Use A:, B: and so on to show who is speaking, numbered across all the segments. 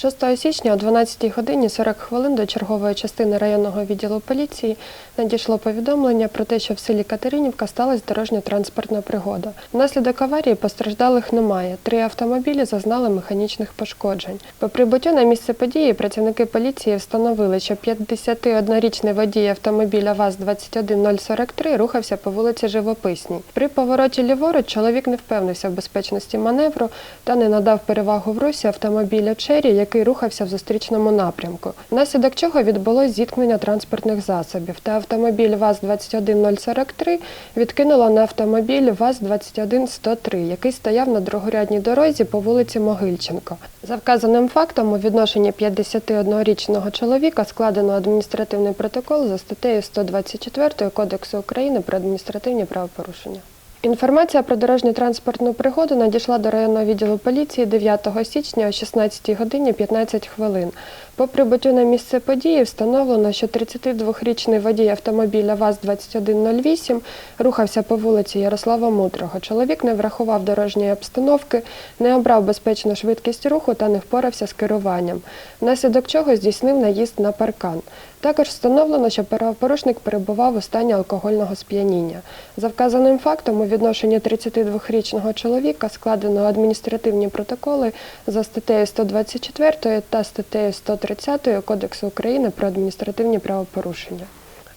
A: 6 січня о 12 годині 40 хвилин до чергової частини районного відділу поліції надійшло повідомлення про те, що в селі Катеринівка сталася дорожньо-транспортна пригода. Внаслідок аварії постраждалих немає. Три автомобілі зазнали механічних пошкоджень. По прибуттю на місце події працівники поліції встановили, що 51-річний водій автомобіля ВАЗ-21043 рухався по вулиці Живописній. При повороті ліворуч чоловік не впевнився в безпечності маневру та не надав перевагу в русі автомобіля Чері, який рухався в зустрічному напрямку. Внаслідок чого відбулось зіткнення транспортних засобів, та автомобіль ВАЗ-21043 відкинуло на автомобіль ВАЗ-21103, який стояв на другорядній дорозі по вулиці Могильченко. За вказаним фактом у відношенні 51-річного чоловіка складено адміністративний протокол за статтею 124 Кодексу України про адміністративні правопорушення. Інформація про дорожньо-транспортну пригоду надійшла до районного відділу поліції 9 січня о 16 годині 15 хвилин. По прибуттю на місце події встановлено, що 32-річний водій автомобіля ВАЗ-2108 рухався по вулиці Ярослава Мудрого. Чоловік не врахував дорожньої обстановки, не обрав безпечну швидкість руху та не впорався з керуванням, внаслідок чого здійснив наїзд на паркан. Також встановлено, що правопорушник перебував у стані алкогольного сп'яніння. За вказаним фактом, у відношенні 32-річного чоловіка складено адміністративні протоколи за статтею 124 та статтею 130 Кодексу України про адміністративні правопорушення.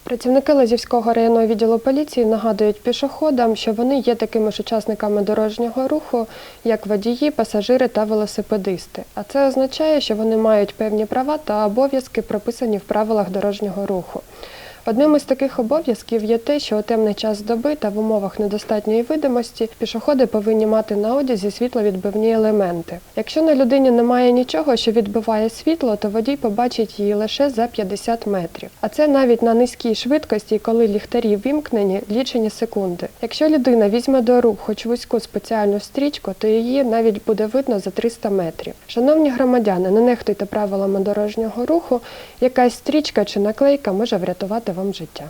A: Працівники Лазівського районного відділу поліції нагадують пішоходам, що вони є такими ж учасниками дорожнього руху, як водії, пасажири та велосипедисти. А це означає, що вони мають певні права та обов'язки, прописані в правилах дорожнього руху. Одним із таких обов'язків є те, що у темний час доби та в умовах недостатньої видимості пішоходи повинні мати на одязі світловідбивні елементи. Якщо на людині немає нічого, що відбиває світло, то водій побачить її лише за 50 метрів. А це навіть на низькій швидкості, коли ліхтарі вімкнені лічені секунди. Якщо людина візьме до рук хоч вузьку спеціальну стрічку, то її навіть буде видно за 300 метрів. Шановні громадяни, не нехтуйте правилами дорожнього руху. Якась стрічка чи наклейка може врятувати вам життя.